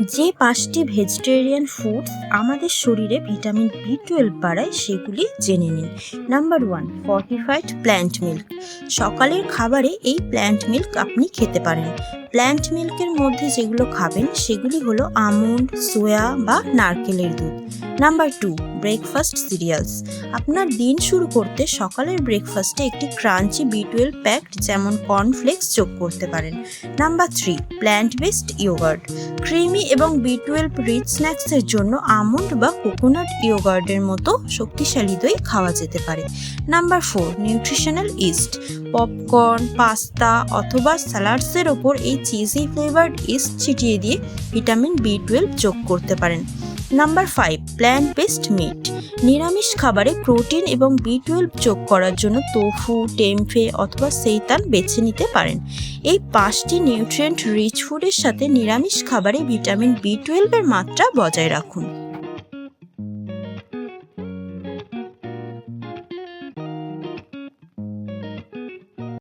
যে পাঁচটি vegetarian foods আমাদের শরীরে ভিটামিন বি টুয়েলভ বাড়ায় সেগুলি জেনে নিন। Number one fortified plant milk সকালের খাবারে এই প্ল্যান্ট মিল্ক আপনি খেতে পারেন। প্ল্যান্ট মিল্কের মধ্যে যেগুলো খাবেন, সেগুলি হলো আমন্ড, সোয়া বা নারকেলের দুধ। Number two, breakfast cereals. আপনার দিন শুরু করতে সকালের ব্রেকফাস্টে একটি ক্রাঞ্চি বি টুয়েলভ প্যাকড যেমন কর্নফ্লেক্স যোগ করতে পারেন। Number three plant based yogurt. Creamy এবং বি টুয়েলভ রিচ স্ন্যাক্সের জন্য আমন্ড বা কোকোনাট ইয়োগার্টের মতো শক্তিশালী দই খাওয়া যেতে পারে। Number four, nutritional yeast. Popcorn, pasta অথবা স্যালাডসের ওপর এই চিজি ফ্লেভার্ড ইস্ট ছিটিয়ে দিয়ে ভিটামিন বি টুয়েলভ যোগ করতে পারেন। Number five plant based meat নিরামিষ খাবারে প্রোটিন এবং বি টুয়েলভ যোগ করার জন্য তোফু টেমফে অথবা সেইতান বেছে নিতে পারেন। এই পাঁচটি নিউট্রিয়েন্ট রিচ ফুডের সাথে নিরামিষ খাবারে ভিটামিন বি টুয়েলভের মাত্রা বজায় রাখুন।